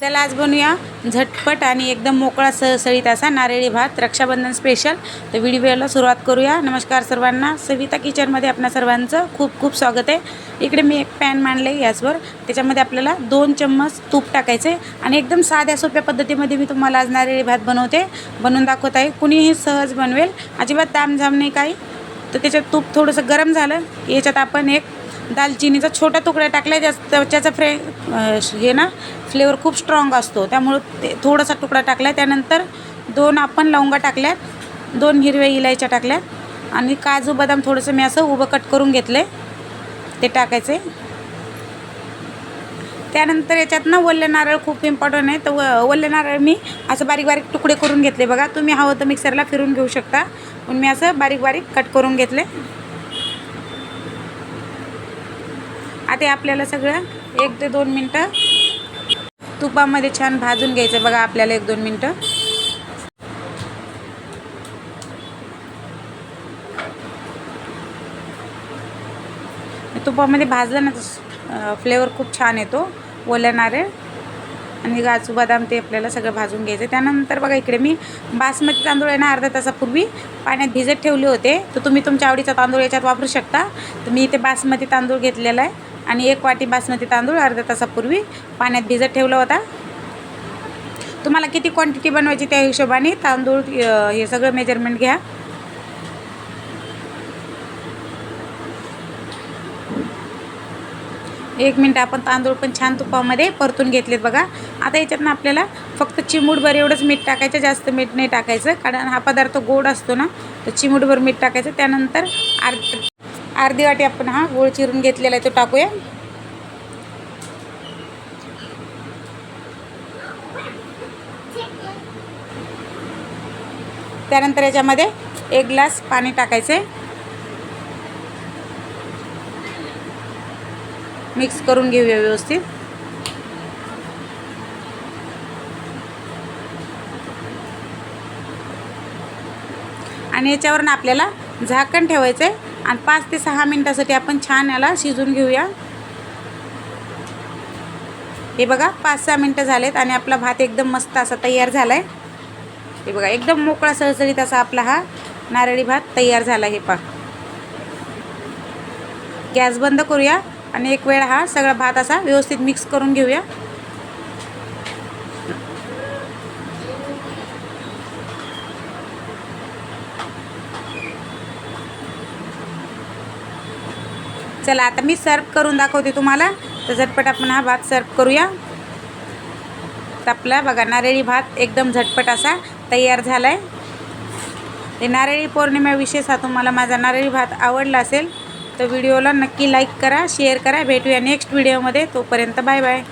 चला आज बनवूया झटपट आणि एकदम मोकळा सळसळीत असा नारळी भात रक्षाबंधन स्पेशल तर व्हिडिओला सुरुवात करूया. नमस्कार सर्वांना. सविता किचनमध्ये आपल्या सर्वांचं खूप खूप स्वागत आहे. इकडे मी एक पॅन मांडले गॅसवर त्याच्यामध्ये आपल्याला दोन चम्मच तूप टाकायचे आणि एकदम साध्या सोप्या पद्धतीमध्ये मी तुम्हाला आज नारळी भात बनवते. बनवून दाखवत आहे. कुणीही सहज बनवेल. अजिबात तामझाम नाही काही. तर त्याच्यात तूप थोडंसं गरम झालं. की याच्यात आपण एक दालचिनीचा छोटा तुकडा टाकला जास्त त्याचा फ्रे हे ना फ्लेवर खूप स्ट्रॉंग असतो. त्यामुळं ते थोडासा तुकडा टाकला त्यानंतर दोन आपण लवंगा टाकल्यात दोन हिरव्या इलायच्या टाकल्यात आणि काजू बदाम थोडंसं मी असं उभं कट करून घेतले ते टाकायचे त्यानंतर याच्यात ना वल्ले नारळ खूप इम्पॉर्टंट आहे. तर व वल्ले नारळ मी असं बारीक बारीक तुकडे करून घेतले. बघा तुम्ही हवं तर मिक्सरला फिरून घेऊ शकता. पण मी असं बारीक बारीक कट करून घेतले आता आपल्याला सगळं एक ते दोन मिनटं तुपामध्ये छान भाजून घ्यायचं. बघा आपल्याला एक दोन मिनटं. तुपामध्ये भाजलं ना फ्लेवर खूप छान येतो. ओल्या नारळ आणि काजू बदाम ते आपल्याला सगळं भाजून घ्यायचं. त्यानंतर बघा इकडे मी बासमती तांदूळ आहे ना अर्धा तासापूर्वी पाण्यात भिजत ठेवले होते. तर तुम्ही तुमच्या आवडीचा तांदूळ याच्यात वापरू शकता. तर मी इथे बासमती तांदूळ घेतलेला आहे. आणि एक वाटी बासमती तांदूळ अर्ध्या तासापूर्वी पाण्यात भिजत ठेवला होता. तुम्हाला किती क्वांटिटी बनवायची त्या हिशोबाने तांदूळ हे सगळं मेजरमेंट घ्या. एक मिनटं आपण तांदूळ पण छान तुपामध्ये परतून घेतलेत बघा. आता याच्यात ना आपल्याला फक्त चिमूटभर एवढंच मीठ टाकायचं जास्त मीठ नाही टाकायचं. कारण हा पदार्थ गोड असतो ना तर चिमूटभर मीठ टाकायचं. त्यानंतर अर्ध अर्धी वाटी आपण हा गूळ चिरून घेतलेला आहे तो टाकूया. त्यानंतर याच्यामध्ये एक ग्लास पाणी टाकायचे. मिक्स करून घेऊया व्यवस्थित. आणि याच्यावरून आपल्याला झाकण ठेवायचं आहे आणि पाच ते सहा मिनटासाठी आपण छान याला शिजून घेऊया. हे बघा पाच सहा मिनटं झालेत आणि आपला भात एकदम मस्त असा तयार झाला आहे हे बघा एकदम मोकळा सळसळीत असा आपला हा नारळी भात तयार झाला हे पा गॅस बंद करूया आणि एक वेळ हा सगळा भात असा व्यवस्थित मिक्स करून घेऊया. चला आता मी सर्व करून दाखवते तुम्हाला. तर झटपट आपण हा भात सर्व करूया. तर आपला बघा नारळी भात एकदम झटपट असा तयार झाला आहे हे नारळी पौर्णिमा विशेष हा तुम्हाला माझा नारळी भात आवडला असेल तर व्हिडिओला नक्की लाईक करा शेअर करा. भेटूया नेक्स्ट व्हिडिओमध्ये. तोपर्यंत बाय बाय.